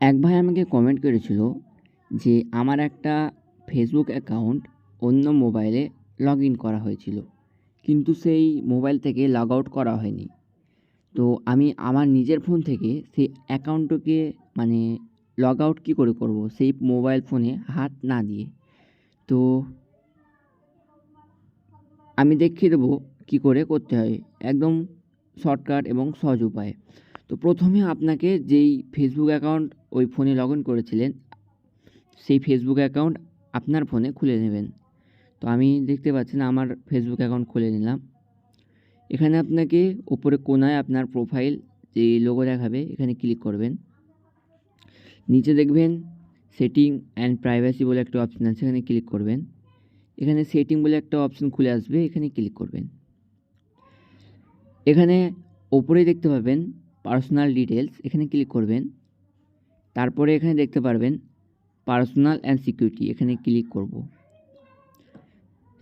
এক ভাই আমাকে কমেন্ট করেছিল যে আমার একটা ফেসবুক অ্যাকাউন্ট অন্য মোবাইলে লগ ইন করা হয়েছিল। কিন্তু সেই মোবাইল থেকে লগ আউট করা হয়নি। তো আমি আমার নিজের ফোন থেকে সেই অ্যাকাউন্টটাকে মানে লগ আউট কী করে করব? সেই মোবাইল ফোনে হাত না দিয়ে। তো আমি দেখিয়ে দেবো কী করে করতে হয়। একদম শর্টকাট এবং সহজ উপায়ে। তো প্রথমে আপনাকে যেই ফেসবুক অ্যাকাউন্ট ওই ফোনে লগ ইন করেছিলেন, সেই ফেসবুক অ্যাকাউন্ট আপনার ফোনে খুলে নেবেন। তো আমি দেখতে পাচ্ছেন আমার ফেসবুক অ্যাকাউন্ট খুলে নিলাম। এখানে আপনাকে ওপরে কোনায় আপনার প্রোফাইল যে লোগো দেখাবে, এখানে ক্লিক করবেন। নিচে দেখবেন সেটিং অ্যান্ড প্রাইভেসি বলে একটা অপশান আছে, এখানে ক্লিক করবেন। এখানে সেটিং বলে একটা অপশান খুলে আসবে, এখানে ক্লিক করবেন। এখানে ওপরে দেখতে পাবেন পার্সোনাল ডিটেলস এখানে ক্লিক করবেন। তারপরে এখানে দেখতে পারবেন পার্সোনাল অ্যান্ড সিকিউরিটি, এখানে ক্লিক করব।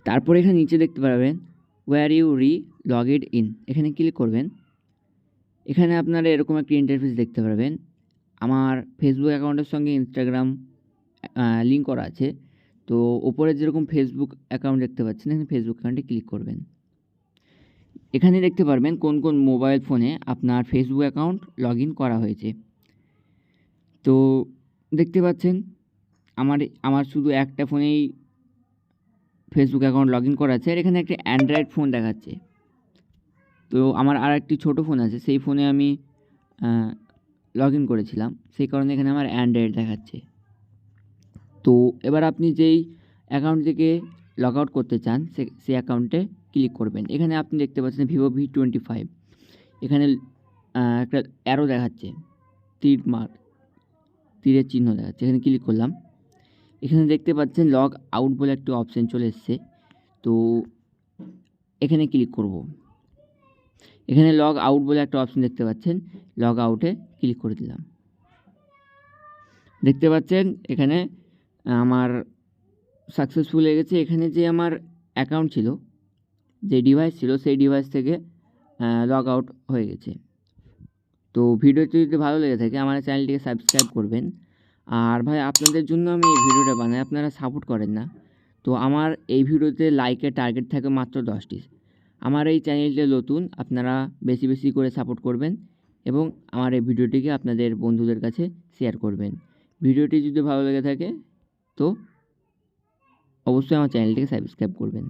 তারপরে এখানে নিচে দেখতে পারবেন where you're logged in এখানে ক্লিক করবেন। এখানে আপনারা এরকম একটি ইন্টারফেস দেখতে পারবেন। আমার ফেসবুক অ্যাকাউন্টের সঙ্গে ইনস্টাগ্রাম লিঙ্ক করা আছে। তো ওপরে যেরকম ফেসবুক অ্যাকাউন্ট দেখতে পাচ্ছেন, এখানে ফেসবুক অ্যাকাউন্টে ক্লিক করবেন। এখানে দেখতে পারবেন কোন কোন মোবাইল ফোনে আপনার ফেসবুক অ্যাকাউন্ট লগ করা হয়েছে। তো দেখতে পাচ্ছেন, আমার আমার শুধু একটা ফোনেই ফেসবুক অ্যাকাউন্ট লগ করা আছে আর এখানে একটা অ্যান্ড্রয়েড ফোন দেখাচ্ছে। তো আমার আর একটি ছোটো ফোন আছে, সেই ফোনে আমি লগ করেছিলাম, সেই কারণে এখানে আমার অ্যান্ড্রয়েড দেখাচ্ছে। তো এবার আপনি যেই অ্যাকাউন্ট থেকে লগ আউট করতে চান, সে, সেই অ্যাকাউন্টে ক্লিক করবেন। এখানে আপনি দেখতে পাচ্ছেন ভিভো ভি টোয়েন্টি ফাইভ এখানে একটা অ্যারো দেখাচ্ছে। তীর মার্ক তীরের চিহ্ন দেখাচ্ছে। এখানে ক্লিক করলাম। এখানে দেখতে পাচ্ছেন লগ আউট বলে একটা অপশান চলে এসছে। তো এখানে ক্লিক করব। এখানে লগ আউট বলে একটা অপশান দেখতে পাচ্ছেন। লগ আউটে ক্লিক করে দিলাম। দেখতে পাচ্ছেন এখানে আমার সাকসেসফুল হয়ে গেছে। এখানে যে আমার অ্যাকাউন্ট ছিল যে ডিভাইস ছিল, সেই ডিভাইস থেকে লগ আউট হয়ে গেছে। তো ভিডিওটি যদি ভালো লেগে থাকে, আমার চ্যানেলটিকে সাবস্ক্রাইব করবেন। আর ভাই, আপনাদের জন্য আমি এই ভিডিওটা বানাই, আপনারা সাপোর্ট করেন না। তো আমার এই ভিডিওতে লাইকের টার্গেট থাকে মাত্র দশটি। আমার এই চ্যানেলটা নতুন, আপনারা বেশি বেশি করে সাপোর্ট করবেন এবং আমার এই ভিডিওটিকে আপনাদের বন্ধুদের কাছে শেয়ার করবেন। ভিডিওটি যদি ভালো লেগে থাকে, তো অবশ্যই আমার চ্যানেলটিকে সাবস্ক্রাইব করবেন।